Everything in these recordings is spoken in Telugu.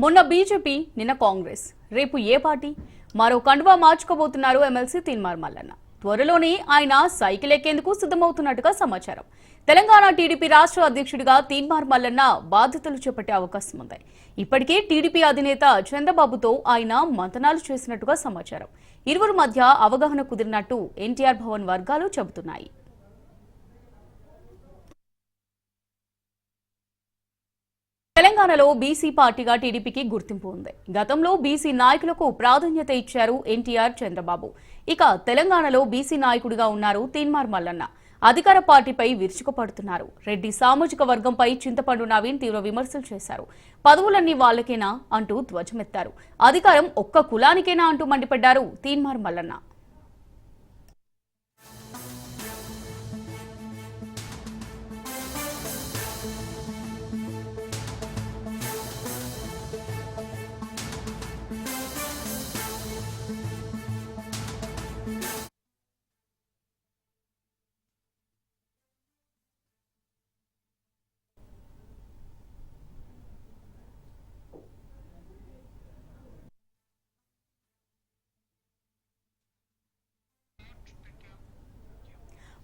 మొన్న బీజేపీ నిన్న కాంగ్రెస్. రేపు ఏ పార్టీ? మరో కండువా మార్చుకోబోతున్నారు ఎమ్మెల్సీ తీన్మార్ మల్లన్న. త్వరలోనే ఆయన సైకిల్ ఎక్కేందుకు సిద్ధమవుతున్నట్టుగా సమాచారం. తెలంగాణ టీడీపీ రాష్ట్ర అధ్యక్షుడిగా తీన్మార్ మల్లన్న బాధ్యతలు చేపట్టే అవకాశం ఉంది. ఇప్పటికే టీడీపీ అధినేత చంద్రబాబుతో ఆయన మంతనాలు చేసినట్టుగా సమాచారం. ఇరువురు మధ్య అవగాహన కుదిరినట్టు ఎన్టీఆర్ భవన్ వర్గాలు చెబుతున్నాయి. తెలంగాణలో బీసీ పార్టీగా టీడీపీకి గుర్తింపు ఉంది. గతంలో బీసీ నాయకులకు ప్రాధాన్యత ఇచ్చారు ఎన్టీఆర్ చంద్రబాబు. ఇక తెలంగాణలో బీసీ నాయకుడిగా ఉన్నారు తీన్మార్ మల్లన్న. అధికార పార్టీపై విరుచుకుపడుతున్నారు. రెడ్డి సామాజిక వర్గంపై చింతపండు నవీన్ తీవ్ర విమర్శలు చేశారు. పదవులన్నీ వాళ్ళకేనా అంటూ ధ్వజమెత్తారు. అధికారం ఒక్క కులానికేనా అంటూ మండిపడ్డారు తీన్మార్ మల్లన్న.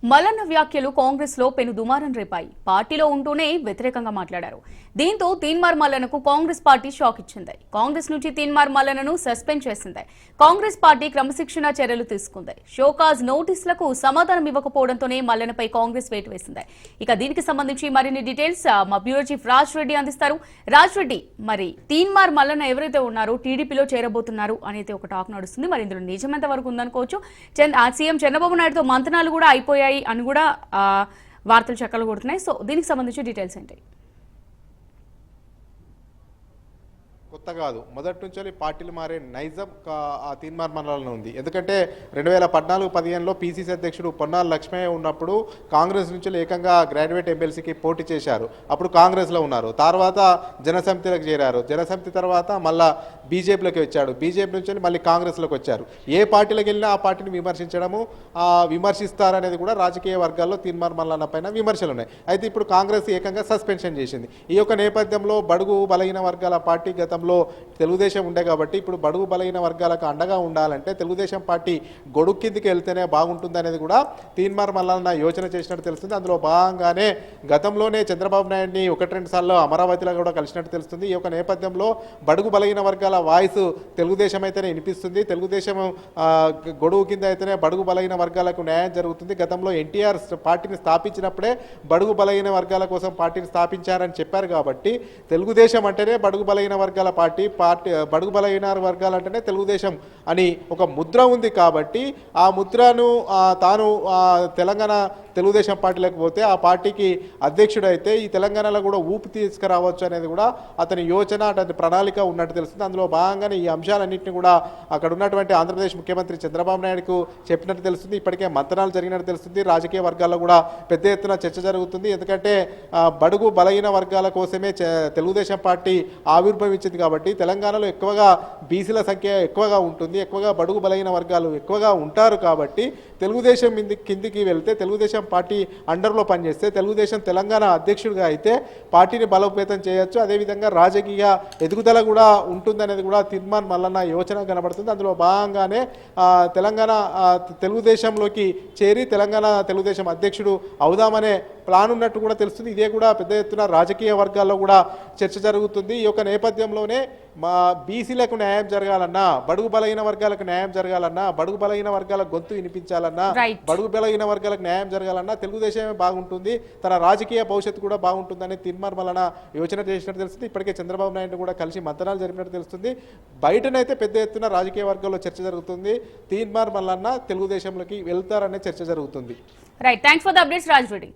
మల్లన్న వ్యాఖ్యలు కాంగ్రెస్లో పెను దుమారం రేపాయి. పార్టీలో ఉంటూనే వ్యతిరేకంగా మాట్లాడారు. దీంతో తీన్మార్ మల్లన్నకు కాంగ్రెస్ పార్టీ షాక్ ఇచ్చింది. కాంగ్రెస్ నుంచి తీన్మార్ మల్లన్నను సస్పెండ్ చేసింది. కాంగ్రెస్ పార్టీ క్రమశిక్షణ చర్యలు తీసుకుంది. షోకాజ్ నోటీసులకు సమాధానం ఇవ్వకపోవడంతోనే మల్లన్నపై కాంగ్రెస్ వేటు వేసింది. ఇక దీనికి సంబంధించి మరిన్ని డీటెయిల్స్ మా బ్యూరో చీఫ్ రాజ్ రెడ్డి అందిస్తారు. రాజ్ రెడ్డి మరి తీన్మార్ మల్లన్న ఎవరైతే ఉన్నారో టీడీపీలో చేరబోతున్నారు అనేది ఒక టాక్ నడుస్తుంది. మరి ఇందులో నిజమెంత వరకు ఉందనుకోవచ్చు. సీఎం చంద్రబాబు నాయుడుతో మంతనాలు కూడా అయిపోయాయి. అని కూడా వార్తలు చక్కలు కొడుతున్నాయి. సో దీనికి సంబంధించి డీటెయిల్స్ ఏంటి? కొత్త కాదు. మొదటి నుంచి పార్టీలు మారే నైజం కా- ఆ మండలంలో ఉంది. ఎందుకంటే రెండు వేల పద్నాలుగు పదిహేనులో పీసీసీ అధ్యక్షుడు పొన్నాల లక్ష్మయ్య ఉన్నప్పుడు కాంగ్రెస్ నుంచి ఏకంగా గ్రాడ్యుయేట్ ఎమ్మెల్సీకి పోటీ చేశారు. అప్పుడు కాంగ్రెస్లో ఉన్నారు. తర్వాత జనసమితిలోకి చేరారు. జనసమితి తర్వాత మళ్ళా బీజేపీలోకి వచ్చాడు. బీజేపీ నుంచి మళ్ళీ కాంగ్రెస్లోకి వచ్చారు. ఏ పార్టీలోకి వెళ్ళినా ఆ పార్టీని విమర్శించడము ఆ విమర్శిస్తారనేది కూడా రాజకీయ వర్గాల్లో తీర్మార్ మల్లన్న పైన విమర్శలు ఉన్నాయి. అయితే ఇప్పుడు కాంగ్రెస్ ఏకంగా సస్పెన్షన్ చేసింది. ఈ యొక్క నేపథ్యంలో బడుగు బలహీన వర్గాల పార్టీ గతంలో తెలుగుదేశం ఉండే కాబట్టి ఇప్పుడు బడుగు బలహీన వర్గాలకు అండగా ఉండాలంటే తెలుగుదేశం పార్టీ గొడుగు కిందికి వెళ్తేనే బాగుంటుంది అనేది కూడా తీన్మార్ మల్లన్న యోచన చేసినట్టు తెలుస్తుంది. అందులో భాగంగానే గతంలోనే చంద్రబాబు నాయుడిని ఒకటి రెండు సార్లు అమరావతిలో కూడా కలిసినట్టు తెలుస్తుంది. ఈ యొక్క నేపథ్యంలో బడుగు బలహీన వర్గాల వాయిస్ తెలుగుదేశం అయితేనే వినిపిస్తుంది. తెలుగుదేశం గొడవు కింద అయితేనే బడుగు బలహీన వర్గాలకు న్యాయం జరుగుతుంది. గతంలో ఎన్టీఆర్ పార్టీని స్థాపించినప్పుడే బడుగు బలహీన వర్గాల కోసం పార్టీని స్థాపించారని చెప్పారు కాబట్టి తెలుగుదేశం అంటేనే బడుగు బలహీన వర్గాల పార్టీ పార్టీ బడుగు బలహీన వర్గాలు అంటేనే తెలుగుదేశం అని ఒక ముద్ర ఉంది కాబట్టి ఆ ముద్రను తాను తెలంగాణ తెలుగుదేశం పార్టీలోకి పోతే ఆ పార్టీకి అధ్యక్షుడైతే ఈ తెలంగాణలో కూడా ఊపు తీసుకురావచ్చు అనేది కూడా అతని యోచన అతని ప్రణాళిక ఉన్నట్టు తెలుస్తుంది. అందులో భాగంగానే ఈ అంశాలన్నింటినీ కూడా అక్కడ ఉన్నటువంటి ఆంధ్రప్రదేశ్ ముఖ్యమంత్రి చంద్రబాబు నాయుడుకు చెప్పినట్టు తెలుస్తుంది. ఇప్పటికే మంతనాలు జరిగినట్టు తెలుస్తుంది. రాజకీయ వర్గాల్లో కూడా పెద్ద ఎత్తున చర్చ జరుగుతుంది. ఎందుకంటే బడుగు బలహీన వర్గాల కోసమే తెలుగుదేశం పార్టీ ఆవిర్భవించింది కాబట్టి తెలంగాణలో ఎక్కువగా బీసీల సంఖ్య ఎక్కువగా ఉంటుంది. ఎక్కువగా బడుగు బలహీన వర్గాలు ఎక్కువగా ఉంటారు కాబట్టి తెలుగుదేశం కిందికి వెళ్తే తెలుగుదేశం పార్టీ అండర్లో పనిచేస్తే తెలుగుదేశం తెలంగాణ అధ్యక్షుడిగా అయితే పార్టీని బలోపేతం చేయొచ్చు. అదేవిధంగా రాజకీయ ఎదుగుదల కూడా ఉంటుందనేది కూడా తిర్మాన్ మల్లన్న యోచన కనబడుతుంది. అందులో భాగంగానే తెలంగాణ తెలుగుదేశంలోకి చేరి తెలంగాణ తెలుగుదేశం అధ్యక్షుడు అవుదామనే ప్లాన్ ఉన్నట్టు కూడా తెలుస్తుంది. ఇదే కూడా పెద్ద ఎత్తున రాజకీయ వర్గాల్లో కూడా చర్చ జరుగుతుంది. ఈ యొక్క నేపథ్యంలోనే మా బీసీలకు న్యాయం జరగాలన్నా బడుగు బలహీన వర్గాలకు న్యాయం జరగాలన్నా బడుగు బలహీన వర్గాల గొంతు వినిపించాలన్నా. బడుగు బలహీన వర్గాలకు న్యాయం జరగాలన్నా తెలుగుదేశమే బాగుంటుంది. తన రాజకీయ భవిష్యత్తు కూడా బాగుంటుందని తిన్మార్ మల్లన యోచన చేసినట్టు తెలుస్తుంది. ఇప్పటికే చంద్రబాబు నాయుడు కూడా కలిసి మంతనాలు జరిపినట్టు తెలుస్తుంది. బయటనైతే పెద్ద ఎత్తున రాజకీయ వర్గాల్లో చర్చ జరుగుతుంది. తీన్మార్ మల్లన్న తెలుగుదేశంలోకి వెళ్తారనే చర్చ జరుగుతుంది. Right thanks for the updates Raj Reddy